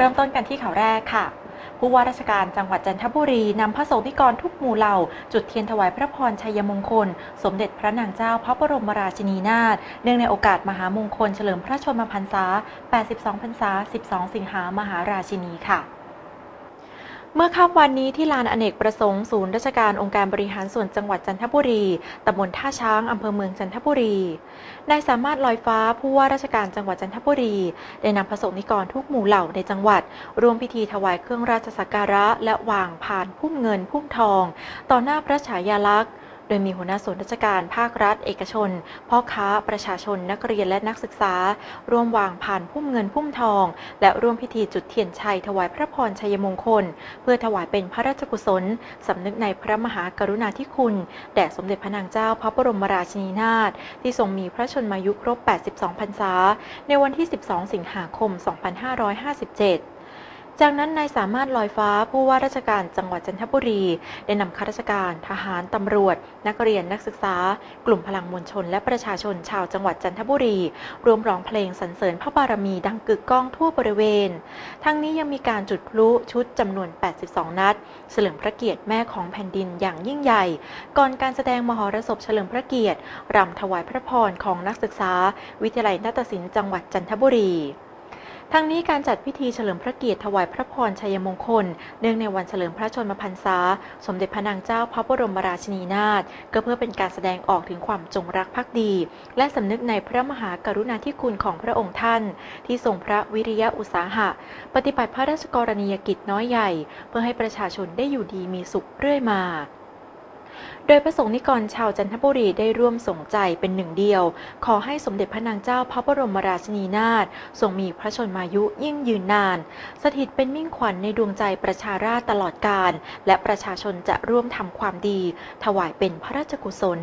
เริ่มต้นกันที่ข่าวแรกค่ะ ผู้ว่าราชการจังหวัดจันทบุรีนำพระสงฆ์นิกรทุกหมู่เหล่า จุดเทียนถวายพระพรชัยมงคล สมเด็จพระนางเจ้าพระบรมราชินีนาถเนื่องในโอกาสมหามงคลเฉลิมพระชนมพรรษา 82 พรรษา 12 สิงหามหาราชินีค่ะ เมื่อค่ำวันนี้ที่ลานอเนกประสงค์ศูนย์ราชการองค์การบริหารส่วนจังหวัดจันทบุรี ตำบลท่าช้างอำเภอเมืองจันทบุรี นายสามารถลอยฟ้าผู้ว่าราชการจังหวัดจันทบุรี ได้นำพระสงฆ์นิกรทุกหมู่เหล่าในจังหวัด ร่วมพิธีถวายเครื่องราชสักการะ และวางผ่านพุ่มเงินพุ่มทอง ต่อหน้าพระฉายาลักษณ์ ดยมีหัวหน้าส่วนราชการภาครัฐ เอกชน พ่อค้า ประชาชน นักเรียนและนักศึกษา ร่วมวางผ่านพุ่มเงินพุ่มทอง และร่วมพิธีจุดเทียนชัยถวายพระพรชัยมงคล เพื่อถวายเป็นพระราชกุศล สำนึกในพระมหากรุณาธิคุณ แด่สมเด็จพระนางเจ้าพระบรมราชินีนาถที่ทรงมีพระชนมายุครบ 82 พรรษา ในวันที่ 12 สิงหาคม 2557 จากนั้นนายสามารถลอยฟ้าผู้ว่าราชการจังหวัดจันทบุรี ได้นำข้าราชการ ทหาร ตำรวจ นักเรียนนักศึกษา กลุ่มพลังมวลชน และประชาชนชาวจังหวัดจันทบุรี รวมร้องเพลงสรรเสริญพระบารมีดังกึกก้องทั่วบริเวณ ทั้งนี้ยังมีการจุดพลุชุดจำนวน 82 นัด เฉลิมพระเกียรติแม่ของแผ่นดินอย่างยิ่งใหญ่ ก่อนการแสดงมหรสพเฉลิมพระเกียรติรำถวายพระพรของนักศึกษา วิทยาลัยนาฏศิลป์จังหวัดจันทบุรี ทั้งนี้การจัดพิธีเฉลิมพระเกียรติถวายพระพรชัยมงคล เนื่องในวันเฉลิมพระชนมพรรษา สมเด็จพระนางเจ้าพระบรมราชินีนาถก็เพื่อเป็นการแสดงออกถึงความจงรักภักดี และสำนึกในพระมหากรุณาธิคุณของพระองค์ท่าน ที่ทรงพระวิริยะอุตสาหะ ปฏิบัติพระราชกรณียกิจน้อยใหญ่ เพื่อให้ประชาชนได้อยู่ดีมีสุขเรื่อยมา โดยพระสงฆ์นิกรชาวจันทบุรีได้ร่วมส่งใจเป็นหนึ่งเดียว ขอให้สมเด็จพระนางเจ้าพระบรมราชินีนาถทรงมีพระชนมายุยิ่งยืนนาน สถิตเป็นมิ่งขวัญในดวงใจประชาราตลอดกาลและประชาชนจะร่วมทำความดี ถวายเป็นพระราชกุศล